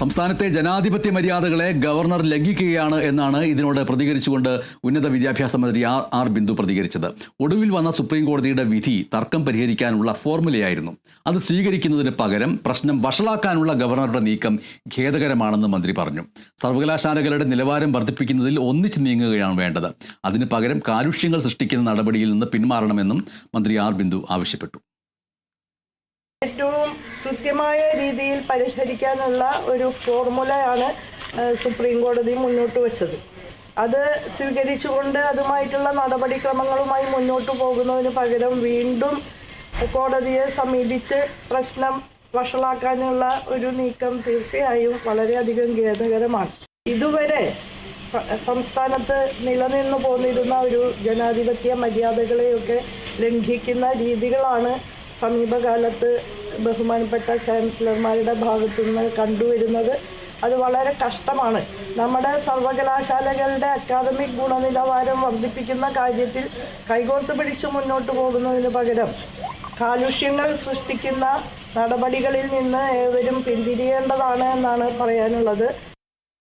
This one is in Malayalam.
സംസ്ഥാനത്തെ ജനാധിപത്യ മര്യാദകളെ ഗവർണർ ലംഘിക്കുകയാണ് എന്നാണ് ഇതിനോട് പ്രതികരിച്ചുകൊണ്ട് ഉന്നത വിദ്യാഭ്യാസ മന്ത്രി ആർ ആർ ബിന്ദു പ്രതികരിച്ചത്. ഒടുവിൽ വന്ന സുപ്രീം കോടതിയുടെ വിധി തർക്കം പരിഹരിക്കാനുള്ള ഫോർമുലയായിരുന്നു. അത് സ്വീകരിക്കുന്നതിന് പകരം പ്രശ്നം വഷളാക്കാനുള്ള ഗവർണറുടെ നീക്കം ഖേദകരമാണെന്ന് മന്ത്രി പറഞ്ഞു. സർവകലാശാലകളുടെ നിലവാരം വർദ്ധിപ്പിക്കുന്നതിൽ ഒന്നിച്ചു നീങ്ങുകയാണ് വേണ്ടത്. അതിന് പകരം കാലുഷ്യങ്ങൾ സൃഷ്ടിക്കുന്ന നടപടിയിൽ നിന്ന് പിന്മാറണമെന്നും മന്ത്രി ആർ ബിന്ദു ആവശ്യപ്പെട്ടു. ഏറ്റവും കൃത്യമായ രീതിയിൽ പരിഹരിക്കാനുള്ള ഒരു ഫോർമുലയാണ് സുപ്രീം കോടതി മുന്നോട്ട് വെച്ചത്. അത് സ്വീകരിച്ചുകൊണ്ട് അതുമായിട്ടുള്ള നടപടിക്രമങ്ങളുമായി മുന്നോട്ട് പോകുന്നതിന് പകരം വീണ്ടും കോടതിയെ സമീപിച്ച് പ്രശ്നം വഷളാക്കാനുള്ള ഒരു നീക്കം തീർച്ചയായും വളരെയധികം ഖേദകരമാണ്. ഇതുവരെ സംസ്ഥാനത്ത് നിലനിന്നു പോന്നിരുന്ന ഒരു ജനാധിപത്യ മര്യാദകളെയൊക്കെ ലംഘിക്കുന്ന രീതികളാണ് സമീപകാലത്ത് ബഹുമാനപ്പെട്ട ചാൻസലർമാരുടെ ഭാഗത്തു നിന്ന് കണ്ടുവരുന്നത് അത് വളരെ കഷ്ടമാണ്. നമ്മുടെ സർവകലാശാലകളുടെ അക്കാദമിക് ഗുണനിലവാരം വർദ്ധിപ്പിക്കുന്ന കാര്യത്തിൽ കൈകോർത്ത് പിടിച്ച് മുന്നോട്ട് പോകുന്നതിന് പകരം കാലുഷ്യങ്ങൾ സൃഷ്ടിക്കുന്ന നടപടികളിൽ നിന്ന് ഏവരും പിന്തിരിയേണ്ടതാണ് എന്നാണ് പറയാനുള്ളത്.